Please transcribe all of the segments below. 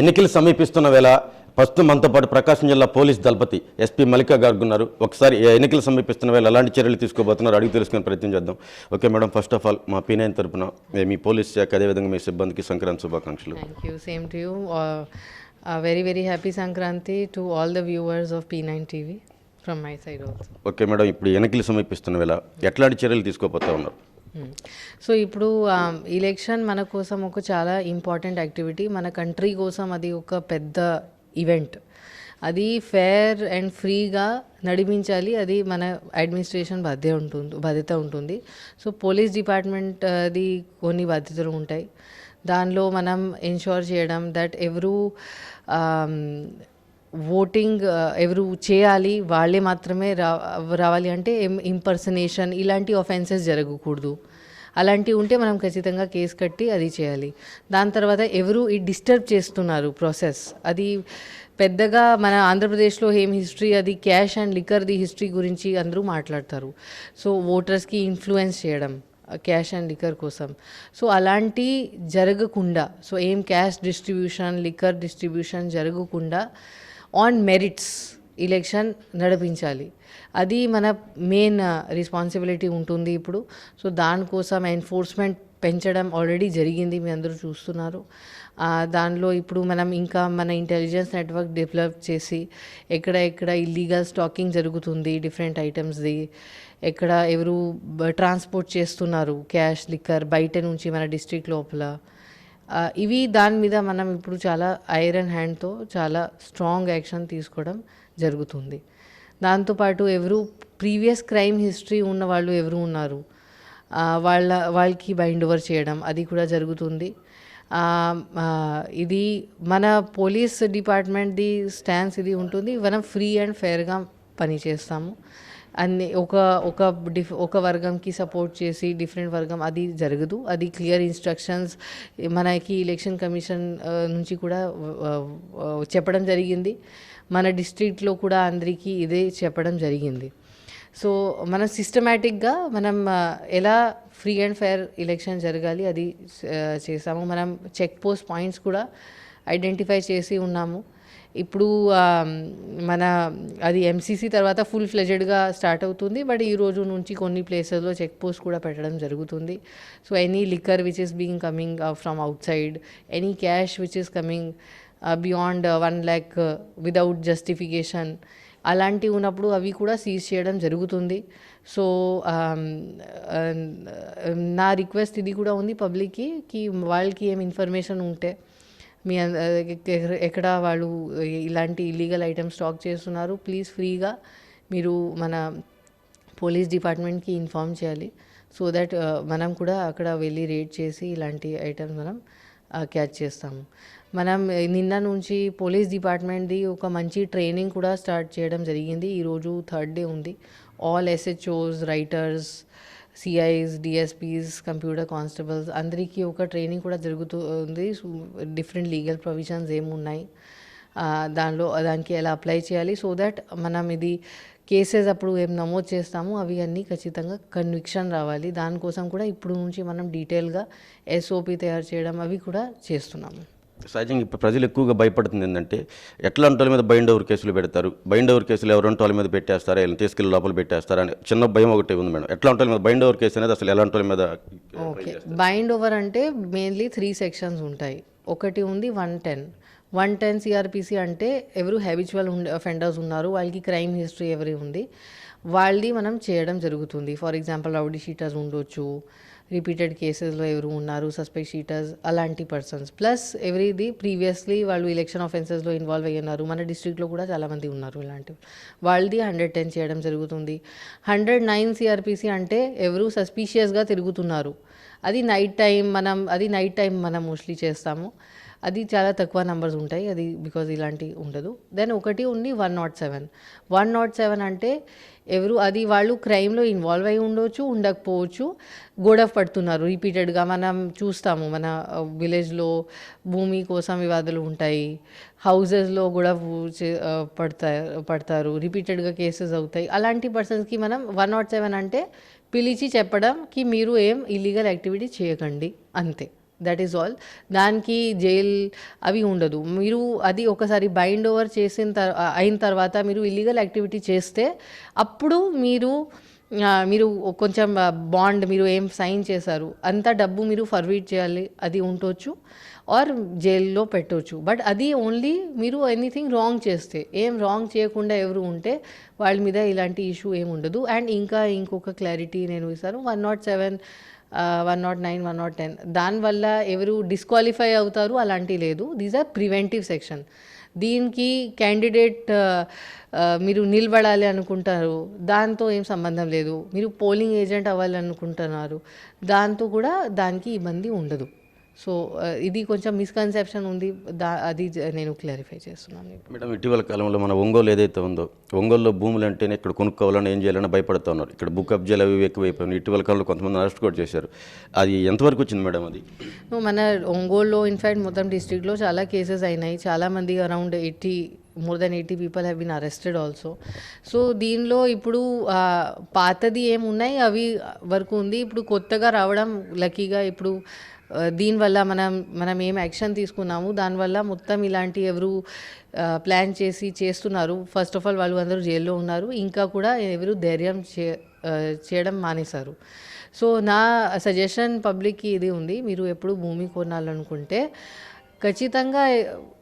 ఎన్నికలు సమీపిస్తున్న వేళ ప్రస్తుతం మనతో పాటు ప్రకాశం జిల్లా పోలీస్ దళపతి ఎస్పీ మల్లికా గారు ఉన్నారు ఒకసారి ఎన్నికలు సమీపిస్తున్న వేళ ఎలాంటి చర్యలు తీసుకోబోతున్నారు అడిగి తెలుసుకునే ప్రయత్నం చేద్దాం okay madam first of all మా పీ నైన్ తరపున మీ పోలీస్ శాఖ అదేవిధంగా మీ సిబ్బందికి సంక్రాంతి శుభాకాంక్షలు. Same to you. Uh, a very, very happy Sankranti to all the viewers of P9 TV from my side also. Okay madam ఇప్పుడు ఎన్నికలు సమీపిస్తున్న వేళ ఎట్లాంటి చర్యలు తీసుకోబోతా ఉన్నారు Hmm. సో ఇప్పుడు um, ఎలక్షన్ మన కోసం ఒక చాలా ఇంపార్టెంట్ యాక్టివిటీ మన కంట్రీ కోసం అది ఒక పెద్ద ఈవెంట్ అది ఫేర్ అండ్ ఫ్రీగా నడిపించాలి. అది మన అడ్మినిస్ట్రేషన్ బాధ్య ఉంటుంది బాధ్యత ఉంటుంది. సో పోలీస్ డిపార్ట్మెంట్ అది కొన్ని బాధ్యతలు ఉంటాయి. దానిలో మనం ఎన్షూర్ చేయడం దట్ ఎవరు ఓటింగ్ uh, ఎవరు చేయాలి వాళ్ళే మాత్రమే రా రావాలి అంటే ఇంపర్సనేషన్ ఇలాంటి ఆఫెన్సెస్ జరగకూడదు. అలాంటివి ఉంటే మనం ఖచ్చితంగా కేసు కట్టి అది చేయాలి. దాని తర్వాత ఎవరు ఈ డిస్టర్బ్ చేస్తున్నారు ప్రాసెస్ అది పెద్దగా మన ఆంధ్రప్రదేశ్లో ఏం హిస్టరీ అది క్యాష్ అండ్ లిక్కర్ది హిస్టరీ గురించి అందరూ మాట్లాడతారు. సో ఓటర్స్కి ఇన్ఫ్లుయెన్స్ చేయడం క్యాష్ అండ్ లిక్కర్ కోసం. సో అలాంటి జరగకుండా సో ఏం క్యాష్ డిస్ట్రిబ్యూషన్ లిక్కర్ డిస్ట్రిబ్యూషన్ జరగకుండా ఆన్ మెరిట్స్ ఎలక్షన్ నడిపించాలి. అది మన మెయిన్ రెస్పాన్సిబిలిటీ uh, ఉంటుంది ఇప్పుడు. సో దానికోసం ఎన్ఫోర్స్మెంట్ పెంచడం ఆల్రెడీ జరిగింది మీ అందరూ చూస్తున్నారు. దానిలో ఇప్పుడు మనం ఇంకా మన ఇంటెలిజెన్స్ నెట్వర్క్ డెవలప్ చేసి ఎక్కడ ఎక్కడ ఇల్లీగల్ స్టాకింగ్ జరుగుతుంది డిఫరెంట్ ఐటమ్స్ది ఎక్కడ ఎవరు uh, ట్రాన్స్పోర్ట్ చేస్తున్నారు క్యాష్ లిక్కర్ బయట నుంచి మన డిస్ట్రిక్ట్ లోపల. ఇవి దాని మీద మనం ఇప్పుడు చాలా ఐరన్ హ్యాండ్తో చాలా స్ట్రాంగ్ యాక్షన్ తీసుకోవడం జరుగుతుంది. దాంతోపాటు ఎవరు ప్రీవియస్ క్రైమ్ హిస్టరీ ఉన్న వాళ్ళు ఎవరు ఉన్నారు? వాళ్ళ వాళ్ళకి బైండ్ ఓవర్ చేయడం అది కూడా జరుగుతుంది. ఇది మన పోలీస్ డిపార్ట్మెంట్ది స్టాన్స్ ఇది ఉంటుంది. మనం ఫ్రీ అండ్ ఫేర్గా పనిచేస్తాము. అన్ని ఒక ఒక డిఫ్ ఒక వర్గంకి సపోర్ట్ చేసి డిఫరెంట్ వర్గం అది జరగదు. అది క్లియర్ ఇన్స్ట్రక్షన్స్. మనకి ఎలక్షన్ కమిషన్ నుంచి కూడా చెప్పడం జరిగింది. మన డిస్ట్రిక్ట్లో కూడా అందరికీ ఇదే చెప్పడం జరిగింది. సో మనం సిస్టమేటిక్గా మనం ఎలా ఫ్రీ అండ్ ఫెయిర్ ఎలక్షన్ జరగాలి అది చేసాము. మనం చెక్ పోస్ట్ పాయింట్స్ కూడా ఐడెంటిఫై చేసి ఉన్నాము. ఇప్పుడు మన అది ఎంసీసీ తర్వాత ఫుల్ ఫ్లెజెడ్గా స్టార్ట్ అవుతుంది బట్ ఈ రోజు నుంచి కొన్ని ప్లేసెస్లో చెక్ పోస్ట్ కూడా పెట్టడం జరుగుతుంది. So any liquor which is being coming from outside any cash which is coming beyond one lakh without justification అలాంటివి ఉన్నప్పుడు అవి కూడా సీజ్ చేయడం జరుగుతుంది. సో నా రిక్వెస్ట్ ఇది కూడా ఉంది పబ్లిక్కి కి వాళ్ళకి ఏం ఇన్ఫర్మేషన్ ఉంటే మీ ఎక్కడ- ఎక్కడ వాళ్ళు ఇలాంటి ఇల్లీగల్ ఐటమ్స్ స్టాక్ చేస్తున్నారు ప్లీజ్ ఫ్రీగా మీరు మన పోలీస్ డిపార్ట్మెంట్కి ఇన్ఫామ్ చేయాలి. సో దట్ మనం కూడా అక్కడ వెళ్ళి రేడ్ చేసి ఇలాంటి ఐటమ్స్ మనం క్యాచ్ చేస్తాము. మనం నిన్న నుంచి పోలీస్ డిపార్ట్మెంట్ది ఒక మంచి ట్రైనింగ్ కూడా స్టార్ట్ చేయడం జరిగింది. ఈరోజు థర్డ్ డే ఉంది. All SHOs writers CIs DSPs computer constables అందరికీ ఒక ట్రైనింగ్ కూడా జరుగుతూ ఉంది. డిఫరెంట్ లీగల్ ప్రొవిజన్స్ ఏమున్నాయి దానిలో దానికి ఎలా అప్లై చేయాలి? సో దట్ మనం ఇది కేసెస్ అప్పుడు ఏం నమోదు చేస్తామో అవి అన్నీ ఖచ్చితంగా కన్విక్షన్ రావాలి. దానికోసం కూడా ఇప్పుడు నుంచి మనం డీటెయిల్గా ఎస్ఓపి తయారు చేయడం అవి కూడా చేస్తున్నాము. సహజంగా ఇప్పుడు ప్రజలు ఎక్కువగా భయపడుతుంది ఏంటంటే ఎట్లాంటి వాళ్ళ మీద బైండ్ ఓవర్ కేసులు పెడతారు. బైండ్ ఓవర్ కేసులు ఎవరంటే వాళ్ళ మీద పెట్టేస్తారా వీళ్ళని తీసుకెళ్ళి లోపల పెట్టేస్తారా అని చిన్న భయం ఒకటి ఉంది మేడం. ఎట్లాంటి వాళ్ళ మీద బైండ్ ఓవర్ కేసు అనేది అసలు ఎలాంటి వాళ్ళ మీద ఓకే బైండ్ ఓవర్ అంటే మెయిన్లీ త్రీ సెక్షన్స్ ఉంటాయి. ఒకటి ఉంది one ten one ten CrPC అంటే ఎవరు హ్యాబిచువల్ అఫెండర్స్ ఉన్నారు వాళ్ళకి క్రైమ్ హిస్టరీ ఎవరి ఉంది వాళ్ళది మనం చేయడం జరుగుతుంది. ఫర్ ఎగ్జాంపుల్ రౌడీ షీటర్స్ ఉండొచ్చు రిపీటెడ్ కేసెస్లో ఎవరు ఉన్నారు సస్పెక్ట్ షీటర్స్ అలాంటి పర్సన్స్. ప్లస్ ఎవరిది ప్రీవియస్లీ వాళ్ళు ఎలక్షన్ ఆఫెన్సెస్లో ఇన్వాల్వ్ అయ్యి ఉన్నారు. మన డిస్ట్రిక్ట్లో కూడా చాలామంది ఉన్నారు ఇలాంటివి. వాళ్ళది హండ్రెడ్ టెన్ చేయడం జరుగుతుంది. హండ్రెడ్ నైన్ సిఆర్పిసి అంటే ఎవరు సస్పీషియస్గా తిరుగుతున్నారు. అది నైట్ టైం మనం అది నైట్ టైం మనం మోస్ట్లీ చేస్తాము. అది చాలా తక్కువ నెంబర్స్ ఉంటాయి. అది బికాజ్ ఇలాంటి ఉండదు. దెన్ ఒకటి ఉంది one not seven one not seven అంటే ఎవరు అది వాళ్ళు క్రైమ్లో ఇన్వాల్వ్ అయి ఉండొచ్చు ఉండకపోవచ్చు గొడవ పడుతున్నారు. రిపీటెడ్గా మనం చూస్తాము. మన విలేజ్లో భూమి కోసం వివాదాలు ఉంటాయి. హౌజెస్లో గొడవ పడతాయి పడతా పడతారు. రిపీటెడ్గా కేసెస్ అవుతాయి. అలాంటి పర్సన్స్కి మనం వన్ నాట్ సెవెన్ అంటే పిలిచి చెప్పడంకి మీరు ఏం ఇల్లీగల్ యాక్టివిటీ చేయకండి. అంతే. That is all. దానికి జైల్ అవి ఉండదు. మీరు అది ఒకసారి బైండ్ ఓవర్ చేసిన తర్ అయిన తర్వాత మీరు ఇల్లీగల్ యాక్టివిటీ చేస్తే అప్పుడు మీరు మీరు కొంచెం బాండ్ మీరు ఏం సైన్ చేశారు అంత డబ్బు మీరు ఫర్వీట్ చేయాలి అది ఉండొచ్చు ఆర్ జైల్లో పెట్టవచ్చు బట్ అది ఓన్లీ మీరు ఎనీథింగ్ రాంగ్ చేస్తే ఏం రాంగ్ చేయకుండా ఎవరు ఉంటే వాళ్ళ మీద ఇలాంటి ఇష్యూ ఏమి ఉండదు. అండ్ ఇంకా ఇంకొక క్లారిటీ నేను ఇస్తాను. One not seven one not nine one not ten దానివల్ల ఎవరు డిస్క్వాలిఫై అవుతారు అలాంటి లేదు. దీస్ ఆర్ ప్రివెంటివ్ సెక్షన్ దీనికి క్యాండిడేట్ మీరు నిలబడాలి అనుకుంటారు. దాంతో ఏం సంబంధం లేదు. మీరు పోలింగ్ ఏజెంట్ అవ్వాలనుకుంటున్నారు. దాంతో కూడా దానికి ఇబ్బంది ఉండదు. సో ఇది కొంచెం మిస్కన్సెప్షన్ ఉంది. దా అది నేను క్లారిఫై చేస్తున్నాను మేడం ఇటీవల కాలంలో మన ఒంగోలు ఏదైతే ఉందో ఒంగోలులో భూములు అంటేనే ఇక్కడ కొనుక్కోవాలని ఏం చేయాలని భయపడుతూ ఉన్నారు. ఇక్కడ బుక్ కబ్జాలు అవి ఎక్కువైపోయినాయి. ఇటీవల కాలంలో కొంతమంది అరెస్ట్ కూడా చేశారు. అది ఎంతవరకు వచ్చింది మేడం అది? మన ఒంగోలులో ఇన్ఫ్యాక్ట్ మొత్తం డిస్ట్రిక్ట్లో చాలా కేసెస్ అయినాయి. చాలామంది around eighty more than eighty people have been arrested also so దీనిలో ఇప్పుడు పాతది ఏమున్నాయి? అవి వరకు ఉంది. ఇప్పుడు కొత్తగా రావడం లక్కీగా ఇప్పుడు దీనివల్ల మనం మనం ఏం యాక్షన్ తీసుకున్నాము. దానివల్ల మొత్తం ఇలాంటి ఎవరు ప్లాన్ చేసి చేస్తున్నారు. ఫస్ట్ ఆఫ్ ఆల్ వాళ్ళు అందరూ జైల్లో ఉన్నారు. ఇంకా కూడా ఎవరు ధైర్యం చే చేయడం మానేశారు. సో నా సజెషన్ పబ్లిక్కి ఇది ఉంది. మీరు ఎప్పుడు భూమి కొనాలనుకుంటే ఖచ్చితంగా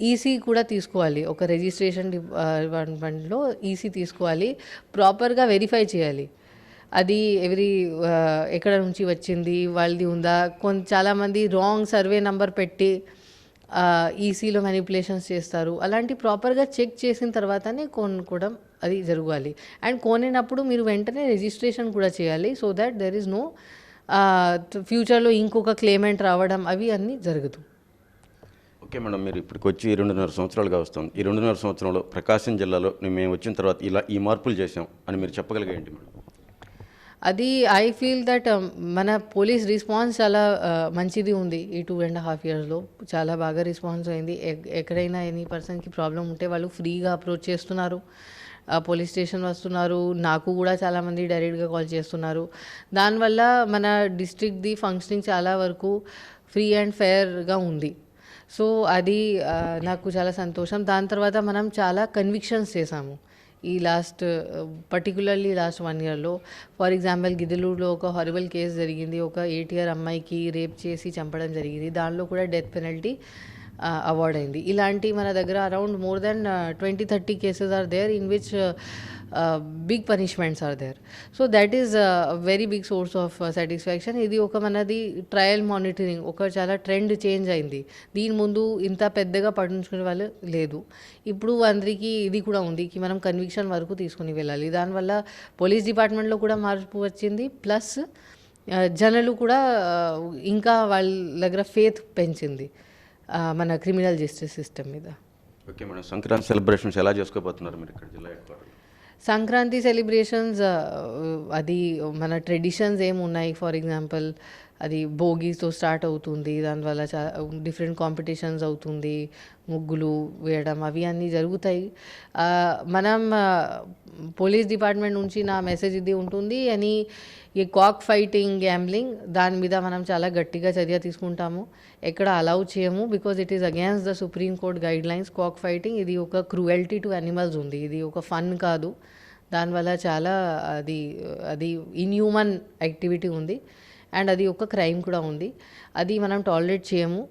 ఈసీ కూడా తీసుకోవాలి. ఒక రిజిస్ట్రేషన్ డిపార్ట్మెంట్లో ఈసీ తీసుకోవాలి. ప్రాపర్గా వెరిఫై చేయాలి. అది ఎవరి ఎక్కడ నుంచి వచ్చింది వాళ్ళది ఉందా? కొంత చాలామంది రాంగ్ సర్వే నంబర్ పెట్టి ఈసీలో మ్యానిపులేషన్స్ చేస్తారు. అలాంటి ప్రాపర్గా చెక్ చేసిన తర్వాతనే కొనుక్కోవడం అది జరగాలి. అండ్ కొనేటప్పుడు మీరు వెంటనే రిజిస్ట్రేషన్ కూడా చేయాలి so that there is no ఫ్యూచర్లో ఇంకొక క్లెయిమెంట్ రావడం అవి అన్నీ జరగదు. ఓకే మేడం మీరు ఇప్పటికి వచ్చి రెండున్నర సంవత్సరాలుగా వస్తుంది. ఈ రెండున్నర సంవత్సరంలో ప్రకాశం జిల్లాలో మేము వచ్చిన తర్వాత ఇలా ఈ మార్పులు చేసాం అని మీరు చెప్పగలిగేయండి మేడం? అది ఐ ఫీల్ దట్ మన పోలీస్ రెస్పాన్స్ చాలా uh, మంచిది ఉంది. ఈ టూ అండ్ హాఫ్ ఇయర్స్లో చాలా బాగా రెస్పాన్స్ అయింది. ఎక్కడైనా ఎనీ పర్సన్కి ప్రాబ్లం ఉంటే వాళ్ళు ఫ్రీగా అప్రోచ్ చేస్తున్నారు. పోలీస్ స్టేషన్ వస్తున్నారు. నాకు కూడా చాలామంది డైరెక్ట్గా కాల్ చేస్తున్నారు. దానివల్ల మన డిస్ట్రిక్ట్ది ఫంక్షనింగ్ చాలా వరకు ఫ్రీ అండ్ ఫెయిర్గా ఉంది. సో అది uh, నాకు చాలా సంతోషం. దాని తర్వాత మనం చాలా కన్విక్షన్స్ చేసాము ఈ లాస్ట్ పర్టికులర్లీ లాస్ట్ వన్ ఇయర్లో ఫర్ ఎగ్జాంపుల్ గిద్దలూరులో ఒక హారిబుల్ కేసు జరిగింది. ఒక ఎయిట్ ఇయర్ అమ్మాయికి రేప్ చేసి చంపడం జరిగింది. దానిలో కూడా డెత్ పెనల్టీ అవార్డ్ అయింది. ఇలాంటి మన దగ్గర around more than twenty thirty cases are there in which big punishments are there so that is very big source of satisfaction ఇది ఒక మనది ట్రయల్ మానిటరింగ్ ఒక చాలా ట్రెండ్ చేంజ్ అయింది. దీని ముందు ఇంత పెద్దగా పట్టించుకునే వాళ్ళు లేదు. ఇప్పుడు అందరికీ ఇది కూడా ఉంది కి మనం కన్విక్షన్ వరకు తీసుకుని వెళ్ళాలి. దానివల్ల పోలీస్ డిపార్ట్మెంట్లో కూడా మార్పు వచ్చింది. ప్లస్ జనలు కూడా ఇంకా వాళ్ళ దగ్గర ఫేత్ పెంచింది. మన క్రిమినల్ జస్టిస్ సిస్టమ్ మీద. Okay madam. సంక్రాంతి సెలబ్రేషన్స్ ఎలా చేసుకోబోతున్నారు మీరు ఇక్కడ జిల్లా సంక్రాంతి సెలబ్రేషన్స్ అది మన ట్రెడిషన్స్ ఏమి ఉన్నాయి? ఫర్ ఎగ్జాంపుల్ అది భోగితో స్టార్ట్ అవుతుంది దానివల్ల చా డిఫరెంట్ కాంపిటీషన్స్ అవుతుంది ముగ్గులు వేయడం అవి అన్నీ జరుగుతాయి. మనం పోలీస్ డిపార్ట్మెంట్ నుంచి నా మెసేజ్ ఇది ఉంటుంది అని ఈ కాక్ ఫైటింగ్ గ్యాంబ్లింగ్ దాని మీద మనం చాలా గట్టిగా చర్య తీసుకుంటాము. ఎక్కడ అలౌ చేయము because it is against the Supreme Court guidelines cock fighting ఇది ఒక క్రూయల్టీ టు అనిమల్స్ ఉంది. ఇది ఒక ఫన్ కాదు. దానివల్ల చాలా అది అది ఇన్హ్యూమన్ యాక్టివిటీ ఉంది. అండ్ అది ఒక క్రైమ్ కూడా ఉంది. అది మనం టాలరేట్ చేయము.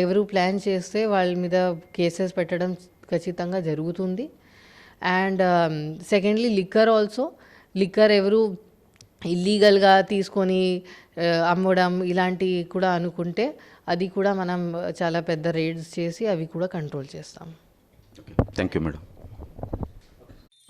ఎవరు ప్లాన్ చేస్తే వాళ్ళ మీద కేసెస్ పెట్టడం ఖచ్చితంగా జరుగుతుంది. And secondly liquor also liquor ఎవరు ఇల్లీగల్గా తీసుకొని అమ్మడం ఇలాంటివి కూడా అనుకుంటే అది కూడా మనం చాలా పెద్ద రేడ్స్ చేసి అవి కూడా కంట్రోల్ చేస్తాం. Thank you madam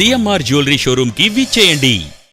CMR jewellery షోరూమ్కి విచ్చేయండి.